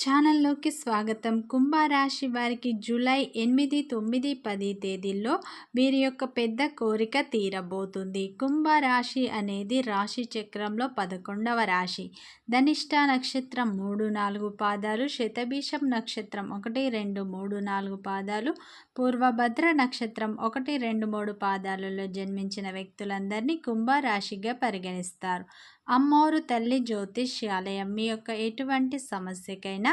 ఛానల్లోకి స్వాగతం. కుంభరాశి వారికి జూలై ఎనిమిది తొమ్మిది పది తేదీల్లో వీరి యొక్క పెద్ద కోరిక తీరబోతుంది. కుంభరాశి అనేది రాశి చక్రంలో పదకొండవ రాశి. ధనిష్ట నక్షత్రం మూడు నాలుగు పాదాలు శతభీషం నక్షత్రం ఒకటి రెండు మూడు నాలుగు పాదాలు పూర్వభద్ర నక్షత్రం ఒకటి రెండు మూడు పాదాలలో జన్మించిన వ్యక్తులందరినీ కుంభరాశిగా పరిగణిస్తారు. అమ్మోరు తల్లి జ్యోతిష్యాలయం మీ యొక్క ఎటువంటి సమస్యకైనా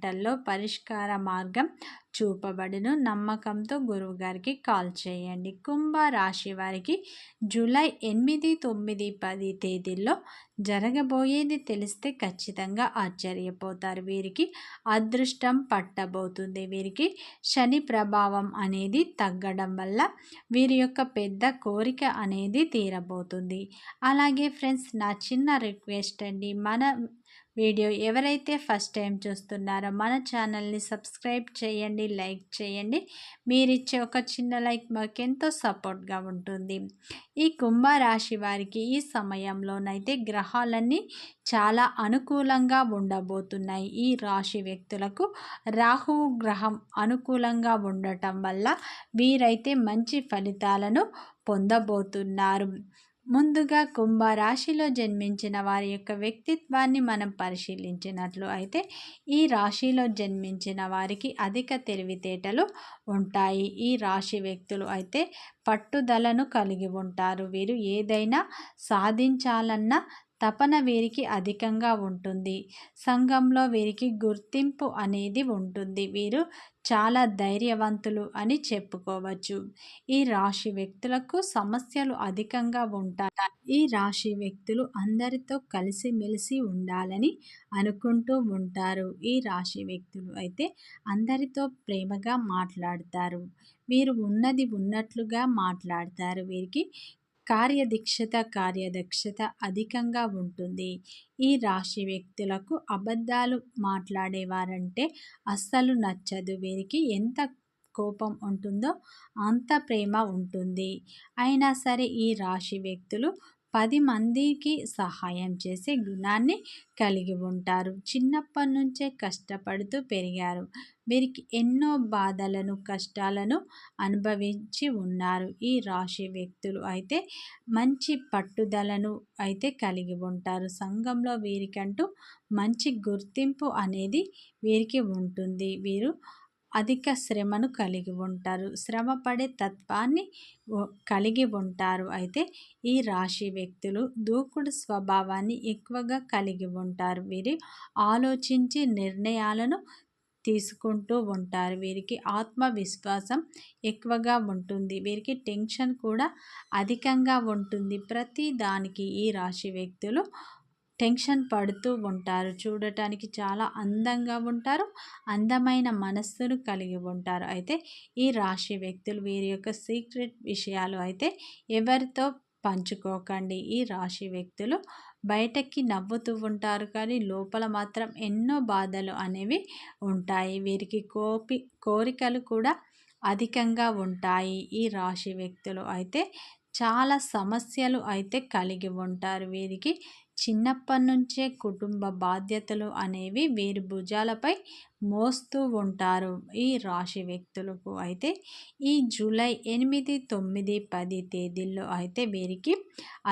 గంటల్లో పరిష్కార మార్గం చూపబడును. నమ్మకంతో గురువుగారికి కాల్ చేయండి. కుంభ రాశి వారికి జూలై ఎనిమిది తొమ్మిది పది తేదీల్లో జరగబోయేది తెలిస్తే ఖచ్చితంగా ఆశ్చర్యపోతారు. వీరికి అదృష్టం పట్టబోతుంది. వీరికి శని ప్రభావం అనేది తగ్గడం వల్ల వీరి యొక్క పెద్ద కోరిక అనేది తీరబోతుంది. అలాగే ఫ్రెండ్స్ నా చిన్న రిక్వెస్ట్ అండి. మన వీడియో ఎవరైతే ఫస్ట్ టైం చూస్తున్నారో మన ఛానల్ని సబ్స్క్రైబ్ చేయండి లైక్ చేయండి. మీరిచ్చే ఒక చిన్న లైక్ మాకు ఎంతో సపోర్ట్గా ఉంటుంది. ఈ కుంభరాశి వారికి ఈ సమయంలోనైతే గ్రహాలన్నీ చాలా అనుకూలంగా ఉండబోతున్నాయి. ఈ రాశి వ్యక్తులకు రాహువు గ్రహం అనుకూలంగా ఉండటం వల్ల వీరైతే మంచి ఫలితాలను పొందబోతున్నారు. ముందుగా కుంభరాశిలో జన్మించిన వారి యొక్క వ్యక్తిత్వాన్ని మనం పరిశీలించినట్లు అయితే ఈ రాశిలో జన్మించిన వారికి అధిక తెలివితేటలు ఉంటాయి. ఈ రాశి వ్యక్తులు అయితే పట్టుదలను కలిగి ఉంటారు. వీరు ఏదైనా సాధించాలన్న తపన వీరికి అధికంగా ఉంటుంది. సంఘంలో వీరికి గుర్తింపు అనేది ఉంటుంది. వీరు చాలా ధైర్యవంతులు అని చెప్పుకోవచ్చు. ఈ రాశి వ్యక్తులకు సమస్యలు అధికంగా ఉంటాయి. ఈ రాశి వ్యక్తులు అందరితో కలిసిమెలిసి ఉండాలని అనుకుంటూ ఉంటారు. ఈ రాశి వ్యక్తులు అయితే అందరితో ప్రేమగా మాట్లాడతారు. వీరు ఉన్నది ఉన్నట్లుగా మాట్లాడతారు. వీరికి కార్యదీక్షత కార్యదక్షత అధికంగా ఉంటుంది. ఈ రాశి వ్యక్తులకు అబద్ధాలు మాట్లాడేవారంటే అస్సలు నచ్చదు. వీరికి ఎంత కోపం ఉంటుందో అంత ప్రేమ ఉంటుంది. అయినా సరే ఈ రాశి వ్యక్తులు పది మందికి సహాయం చేసే గుణాన్ని కలిగి ఉంటారు. చిన్నప్పటి నుంచే కష్టపడుతూ పెరిగారు. వీరికి ఎన్నో బాధలను కష్టాలను అనుభవించి ఉన్నారు. ఈ రాశి వ్యక్తులు అయితే మంచి పట్టుదలను అయితే కలిగి ఉంటారు. సంఘంలో వీరికంటూ మంచి గుర్తింపు అనేది వీరికి ఉంటుంది. వీరు అధిక శ్రమను కలిగి ఉంటారు. శ్రమ పడే తత్వాన్ని కలిగి ఉంటారు. అయితే ఈ రాశి వ్యక్తులు దూకుడు స్వభావాన్ని ఎక్కువగా కలిగి ఉంటారు. వీరి ఆలోచించి నిర్ణయాలను తీసుకుంటూ ఉంటారు. వీరికి ఆత్మవిశ్వాసం ఎక్కువగా ఉంటుంది. వీరికి టెన్షన్ కూడా అధికంగా ఉంటుంది. ప్రతి దానికి ఈ రాశి వ్యక్తులు టెన్షన్ పడుతూ ఉంటారు. చూడటానికి చాలా అందంగా ఉంటారు. అందమైన మనస్సును కలిగి ఉంటారు. అయితే ఈ రాశి వ్యక్తులు వీరి యొక్క సీక్రెట్ విషయాలు అయితే ఎవరితో పంచుకోకండి. ఈ రాశి వ్యక్తులు బయటకి నవ్వుతూ ఉంటారు. కానీ లోపల మాత్రం ఎన్నో బాధలు అనేవి ఉంటాయి. వీరికి కోపి కోరికలు కూడా అధికంగా ఉంటాయి. ఈ రాశి వ్యక్తులు అయితే చాలా సమస్యలు అయితే కలిగి ఉంటారు. వీరికి చిన్నప్పటి నుంచే కుటుంబ బాధ్యతలు అనేవి వీరి భుజాలపై మోస్తూ ఉంటారు ఈ రాశి వ్యక్తులకు. అయితే ఈ జూలై ఎనిమిది తొమ్మిది పది తేదీల్లో అయితే వీరికి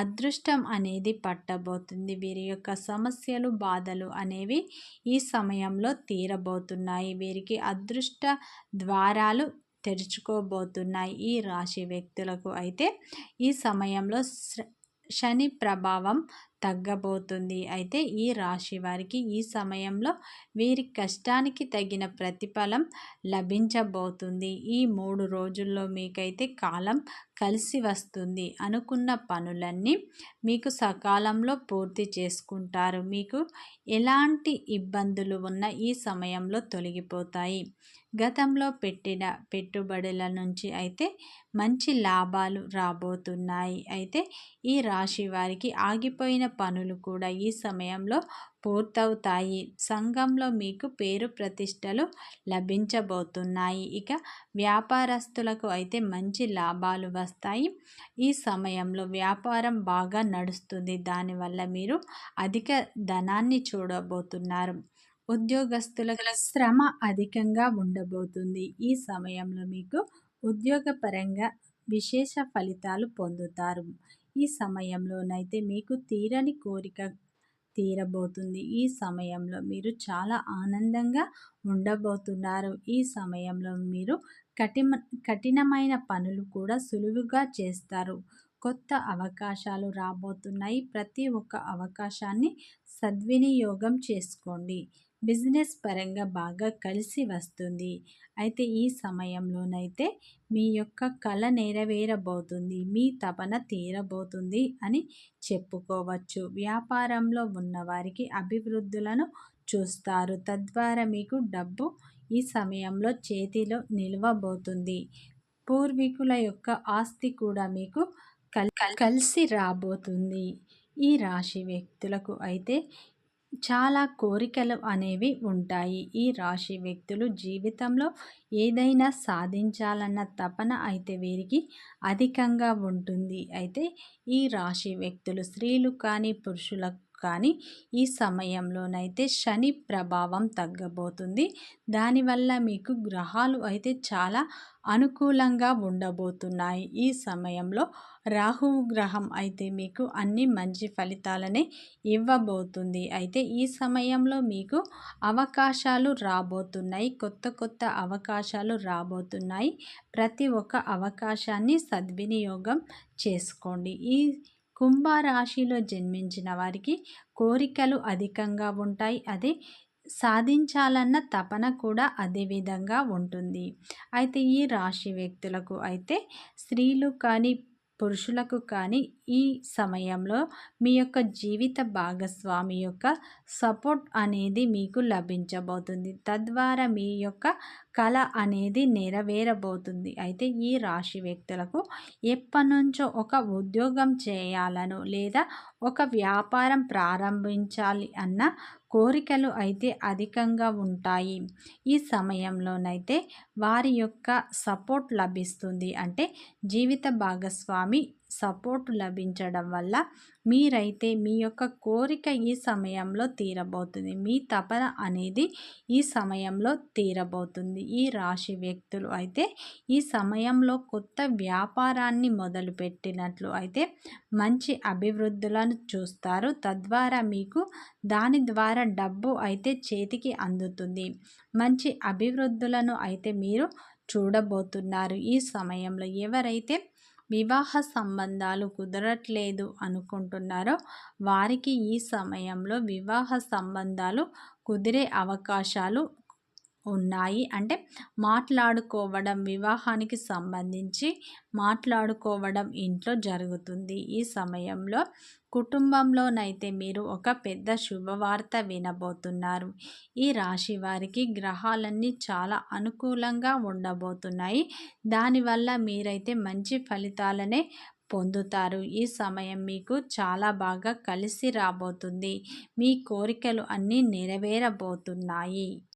అదృష్టం అనేది పట్టబోతుంది. వీరి యొక్క సమస్యలు బాధలు అనేవి ఈ సమయంలో తీరబోతున్నాయి. వీరికి అదృష్ట ద్వారాలు తెరుచుకోబోతున్నాయి ఈ రాశి వ్యక్తులకు. అయితే ఈ సమయంలో శని ప్రభావం తగ్గబోతుంది. అయితే ఈ రాశి వారికి ఈ సమయంలో వీరి కష్టానికి తగిన ప్రతిఫలం లభించబోతుంది. ఈ మూడు రోజుల్లో మీకైతే కాలం కలిసి వస్తుంది. అనుకున్న పనులన్నీ మీకు సకాలంలో పూర్తి చేసుకుంటారు. మీకు ఎలాంటి ఇబ్బందులు ఉన్న ఈ సమయంలో తొలగిపోతాయి. గతంలో పెట్టిన పెట్టుబడుల నుంచి అయితే మంచి లాభాలు రాబోతున్నాయి. అయితే ఈ రాశి వారికి ఆగిపోయిన పనులు కూడా ఈ సమయంలో పూర్తవుతాయి. సంఘంలో మీకు పేరు ప్రతిష్టలు లభించబోతున్నాయి. ఇక వ్యాపారస్తులకు అయితే మంచి లాభాలు వస్తాయి. ఈ సమయంలో వ్యాపారం బాగా నడుస్తుంది. దానివల్ల మీరు అధిక ధనాన్ని చూడబోతున్నారు. ఉద్యోగస్తుల శ్రమ అధికంగా ఉండబోతుంది. ఈ సమయంలో మీకు ఉద్యోగపరంగా విశేష ఫలితాలు పొందుతారు. ఈ సమయంలోనైతే మీకు తీరని కోరిక తీరబోతుంది. ఈ సమయంలో మీరు చాలా ఆనందంగా ఉండబోతున్నారు. ఈ సమయంలో మీరు కఠిన కఠినమైన పనులు కూడా సులువుగా చేస్తారు. కొత్త అవకాశాలు రాబోతున్నాయి. ప్రతి ఒక్క అవకాశాన్ని సద్వినియోగం చేసుకోండి. బిజినెస్ పరంగా బాగా కలిసి వస్తుంది. అయితే ఈ సమయంలోనైతే మీ యొక్క కళ నెరవేరబోతుంది. మీ తపన తీరబోతుంది అని చెప్పుకోవచ్చు. వ్యాపారంలో ఉన్నవారికి అభివృద్ధులను చూస్తారు. తద్వారా మీకు డబ్బు ఈ సమయంలో చేతిలో నిల్వబోతుంది. పూర్వీకుల యొక్క ఆస్తి కూడా మీకు కల్ కలిసి రాబోతుంది. ఈ రాశి వ్యక్తులకు అయితే చాలా కోరికలు అనేవి ఉంటాయి. ఈ రాశి వ్యక్తులు జీవితంలో ఏదైనా సాధించాలన్న తపన అయితే వీరికి అధికంగా ఉంటుంది. అయితే ఈ రాశి వ్యక్తులు స్త్రీలు కానీ పురుషులకు కానీ ఈ సమయంలోనైతే శని ప్రభావం తగ్గబోతుంది. దానివల్ల మీకు గ్రహాలు అయితే చాలా అనుకూలంగా ఉండబోతున్నాయి. ఈ సమయంలో రాహువు గ్రహం అయితే మీకు అన్ని మంచి ఫలితాలనే ఇవ్వబోతుంది. అయితే ఈ సమయంలో మీకు అవకాశాలు రాబోతున్నాయి. కొత్త కొత్త అవకాశాలు రాబోతున్నాయి. ప్రతి ఒక్క అవకాశాన్ని సద్వినియోగం చేసుకోండి. ఈ కుంభరాశిలో జన్మించిన వారికి కోరికలు అధికంగా ఉంటాయి. అదే సాధించాలన్న తపన కూడా అదే విధంగా ఉంటుంది. అయితే ఈ రాశి వ్యక్తులకు అయితే స్త్రీలు కానీ పురుషులకు కానీ ఈ సమయంలో మీ యొక్క జీవిత భాగస్వామి యొక్క సపోర్ట్ అనేది మీకు లభించబోతుంది. తద్వారా మీ యొక్క కళ అనేది నెరవేరబోతుంది. అయితే ఈ రాశి వ్యక్తులకు ఎప్పటినుంచో ఒక ఉద్యోగం చేయాలను లేదా ఒక వ్యాపారం ప్రారంభించాలి అన్న కోరికలు అయితే అధికంగా ఉంటాయి. ఈ సమయంలోనైతే వారి యొక్క సపోర్ట్ లభిస్తుంది. అంటే జీవిత భాగస్వామి సపోర్ట్ లభించడం వల్ల మీరైతే మీ యొక్క కోరిక ఈ సమయంలో తీరబోతుంది. మీ తపన అనేది ఈ సమయంలో తీరబోతుంది. ఈ రాశి వ్యక్తులు అయితే ఈ సమయంలో కొత్త వ్యాపారాన్ని మొదలుపెట్టినట్లు అయితే మంచి అభివృద్ధులను చూస్తారు. తద్వారా మీకు దాని ద్వారా డబ్బు అయితే చేతికి అందుతుంది. మంచి అభివృద్ధులను అయితే మీరు చూడబోతున్నారు ఈ సమయంలో. ఎవరైతే వివాహ సంబంధాలు కుదరట్లేదు అనుకుంటున్నారో వారికి ఈ సమయంలో వివాహ సంబంధాలు కుదిరే అవకాశాలు ఉన్నాయి. అంటే మాట్లాడుకోవడం వివాహానికి సంబంధించి మాట్లాడుకోవడం ఇంట్లో జరుగుతుంది. ఈ సమయంలో కుటుంబంలోనైతే మీరు ఒక పెద్ద శుభవార్త వినబోతున్నారు. ఈ రాశి వారికి గ్రహాలన్నీ చాలా అనుకూలంగా ఉండబోతున్నాయి. దానివల్ల మీరైతే మంచి ఫలితాలనే పొందుతారు. ఈ సమయం మీకు చాలా బాగా కలిసి రాబోతుంది. మీ కోరికలు అన్నీ నెరవేరబోతున్నాయి.